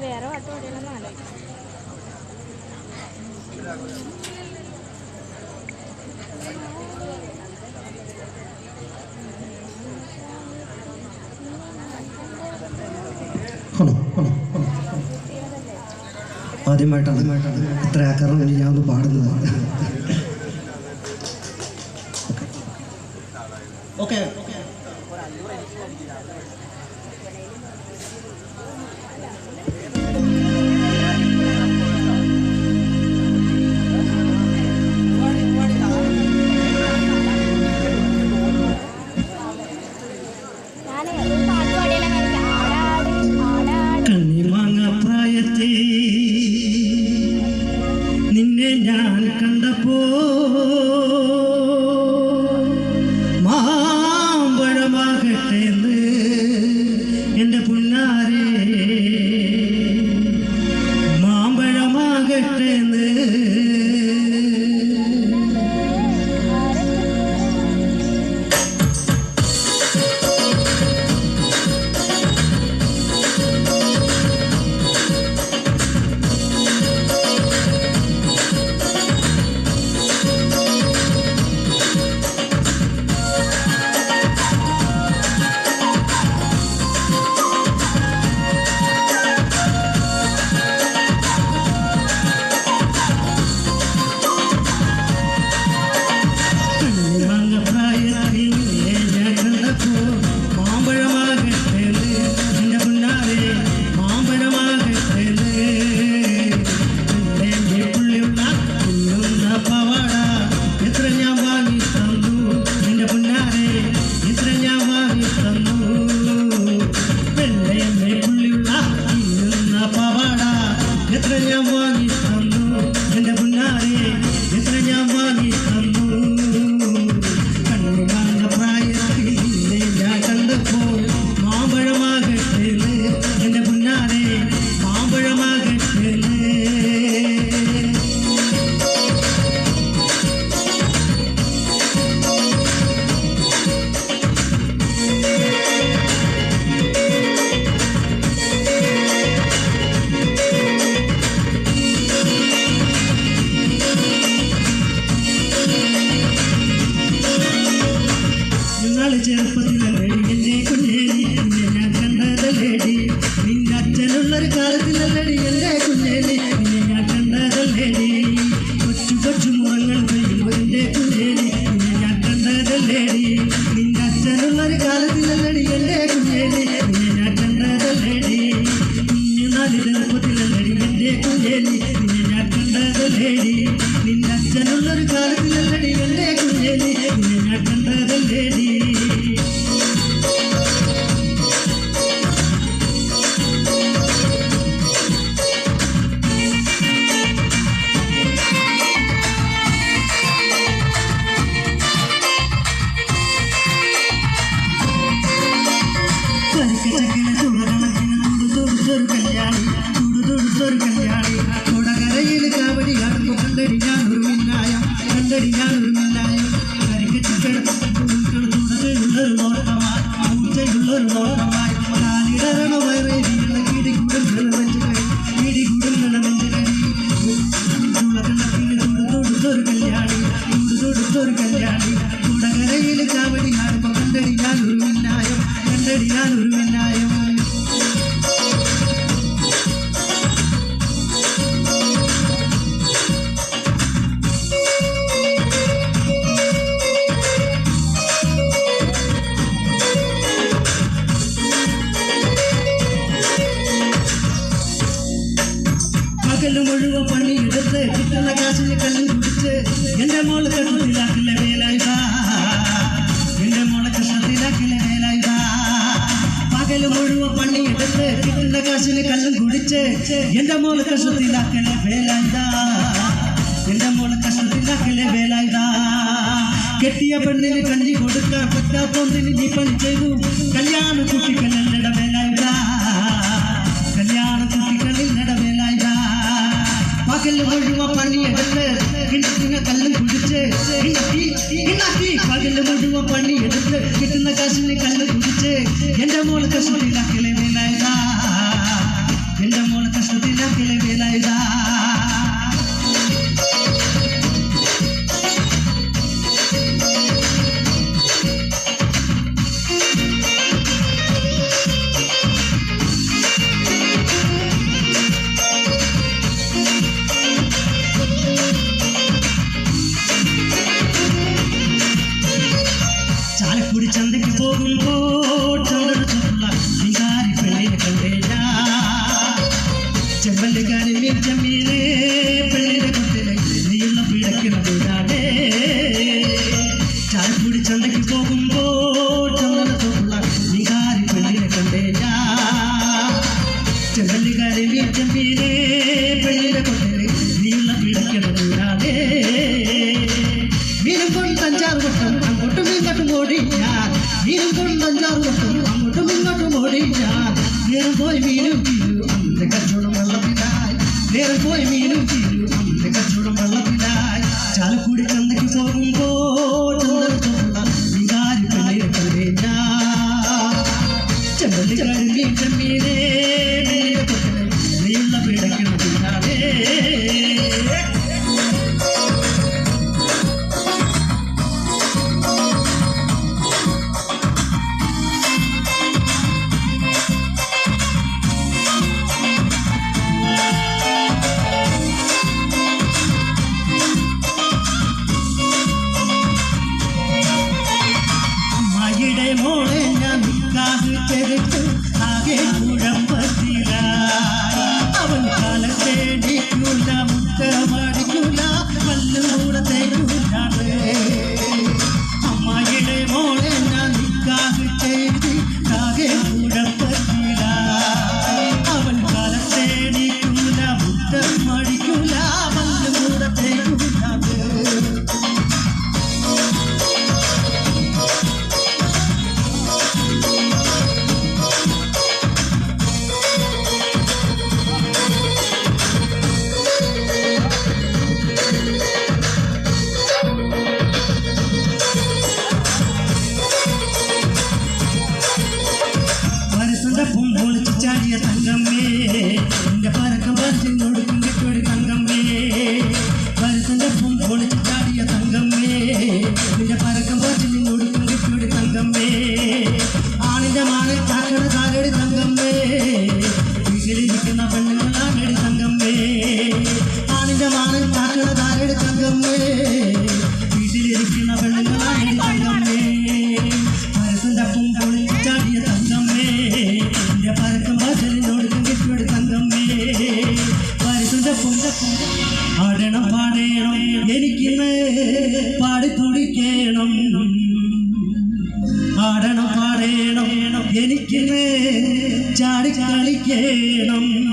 വേറെ വട്ടം ആലോചിക്കും ഹണോ ആദ്യമായിട്ടാണ് ഇത്ര ആക്കാറിന് വേണ്ടി ഞാൻ ഒന്ന് പാടുന്നത്. പ്രായത്തെ നിന്നെ ഞാൻ കണ്ടപ്പോ നിന്നെ ഞാൻ കണ്ടതല്ലേടി? നിന്നെ ഞാൻ കരിക്കച്ചക്കിന് அருள் நியாயம் பகல் முழுவ பண்ணி எடுத்து கிட்டல காசில் கண்ணு குடிச்சு எந்த மோள கண்ணு வேலாய்வா மேலும் முழுவ பண்ணி எடுத்து இந்த காசுல கல்லும் குடிச்சு எந்த மூலக்க சுத்தி நாக்கள வேலாய்தா? எந்த மூலக்க சுத்தி நாக்கள வேலாய்தா? கெட்டிய பெண்ணில் கஞ்சி கொடுக்க பத்தா பொண்ணில் நீ பணி செய்து கல்யாண குட்டிகள் நட வேலாய்தா? கல்யாண குட்டிகளில் நட வேலாய்தா? பகல் முழுவ பண்ணி எடுத்து கிணத்துங்க கல்லு குடிச்சு இன்னைக்கு இன்னைக்கு பகல் முழுவ பண்ணி எடுத்து கிட்டுன காசுல கல்லு குடிச்சு എന്റെ മോൾ കഷ്ടത്തിലാക്കലെ വേലായതാ എന്റെ മോൾ കഷ്ടത്തിലാക്കലെ വേലായതാ ചെമ്പല്ലുകാരി മീറ്റമ്മീനെ പെണ്ണിന്റെ കുട്ടിലെ നീയുള്ള പിടക്കിണ വീടാടേ ചാലക്കുടി ചന്തയ്ക്ക് പോകുമ്പോൾ ചന്ദ്രന ചുറ്റുള്ള പെണ്ണിനെ കണ്ടേ ഞാൻ ചെമ്പല്ലുകാരി മീറ്റമ്മീനെ പെണ്ണിന്റെ കുട്ടിലെ നീയുള്ള പിടക്കിണ വീടാടേ മീനും കൊണ്ട് അഞ്ചാറ് വട്ടം അങ്ങോട്ടും ഇങ്ങോട്ടും ഓടി ഞാൻ മീനും കൊണ്ട് അഞ്ചാറ് പോയി ఉందిగా చూడు మల్ల కూడి కందకి పోగుంపో ആടണം പാടേണം. എനിക്കിന്ന് പാടി തുടിക്കണം. ആടണം പാടേണം. എനിക്കിന്ന് ചാടി കളിക്കണം.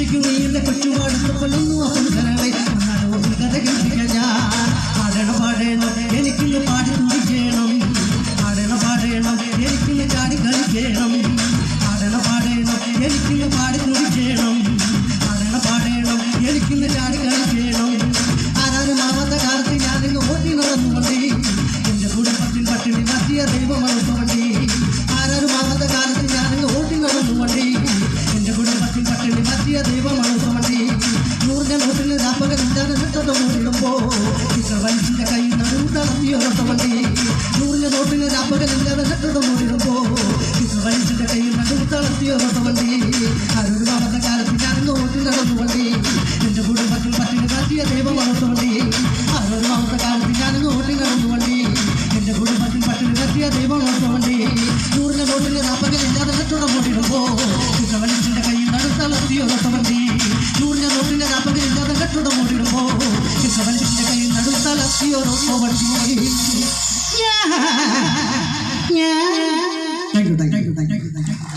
ഉച്ചയ്ക്ക് നീന്റെ കൊച്ചുപാടത്തെ കൊല്ലുന്നു ആ പുങ്കരളെ എന്നാലും കഥ കേൾപ്പിക്കാൻ ഞാൻ ആടണം പാടേണം. എനിക്കിന്ന് പാടി തുടിക്കണം ആടണം പാടേണം എനിക്കിന്ന് ചാടി കളിക്കണം. ആടണം പാടേണം. എനിക്കിന്ന് പാടി തുടിക്കണം ആടണം പാടേണം. എനിക്കിന്ന് ചാടി കളിക്കണം. വലിച്ചിന്റെ കൈ നടുത്തളത്തിയൊരൊത്ത വണ്ടി നൂറിന്റെ നോട്ടിൽ രാപ്പകൽ ഇല്ലാതെ നിട്ടത് മൂടിടുമ്പോ ഇത്ര വലിച്ചിന്റെ കൈ നടുത്തളത്തിയൊരൊത്ത വണ്ടി ആരൊരു ആവാത്ത കാലത്ത് ഞാനിന്ന് ഓടി നടന്നു വണ്ടി എന്റെ കുടുംബത്തിൽ പട്ടിണി കാട്ടിയ കുടുംബത്തിൽ നോട്ടിൽ വലിച്ചിന്റെ നൂറിന്റെ നോട്ടിന്റെ രാപ്പകൽ ഇല്ലാതെ കെട്ടിടം മൂടിടുമ്പോ ഇത്ര കൈ നടുത്തളത്തിയൊരൊത്ത വണ്ടി Yeah. Yeah. Thank you thank you thank you